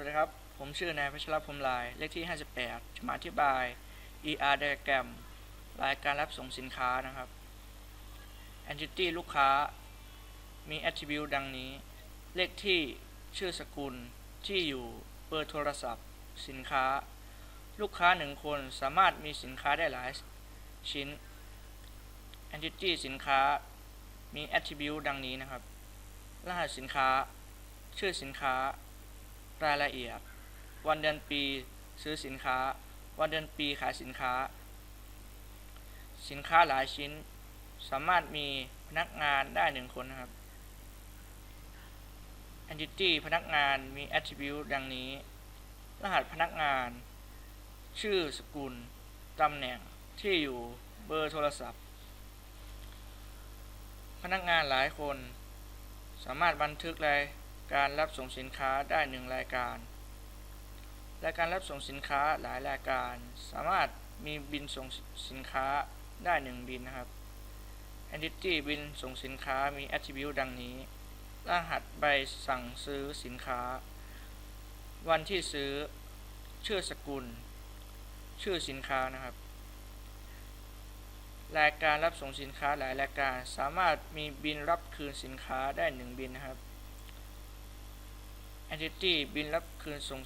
วัสดีครับ ผมชื่อนายพัชรพรมลาย เลขที่ 58 จะมาอธิบาย ER diagram รายการรับส่งสินค้านะครับ Entity ลูกค้า มี attribute ดังนี้ เลขที่ ชื่อสกุล ที่อยู่ เบอร์โทรศัพท์ สินค้า ลูกค้าหนึ่งคนสามารถมีสินค้าได้หลายชิ้น Entity สินค้า มี attribute ดังนี้นะครับ รหัสสินค้า ชื่อสินค้า รายละเอียด วันเดือนปีซื้อสินค้า วันเดือนปีขายสินค้า สินค้าหลายชิ้น สามารถมีพนักงานได้หนึ่งคนนะครับ Entity พนักงานมี Attribute ดังนี้ รหัสพนักงาน ชื่อสกุล ตำแหน่ง ที่อยู่เบอร์โทรศัพท์ พนักงานหลายคน สามารถบันทึกราย การรับส่งสินค้าได้หนึ่งรายการรายการรับส่งสินค้าหลายรายการ สามารถมีบินส่งสินค้าได้หนึ่งบินนะครับ Entity บินส่งสินค้ามี Attribute ดังนี้ รหัสใบสั่งซื้อสินค้า วันที่ซื้อ ชื่อสกุล ชื่อสินค้านะครับ รายการรับส่งสินค้าหลายรายการ สามารถมีบินรับคืนสินค้าได้หนึ่งบินนะครับ Entity บินรับคืนส่ง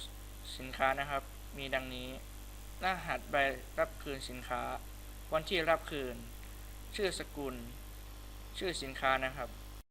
สินค้านะครับ มีดังนี้ รหัสใบรับคืนสินค้า วันที่รับคืน ชื่อสกุล ชื่อสินค้านะครับ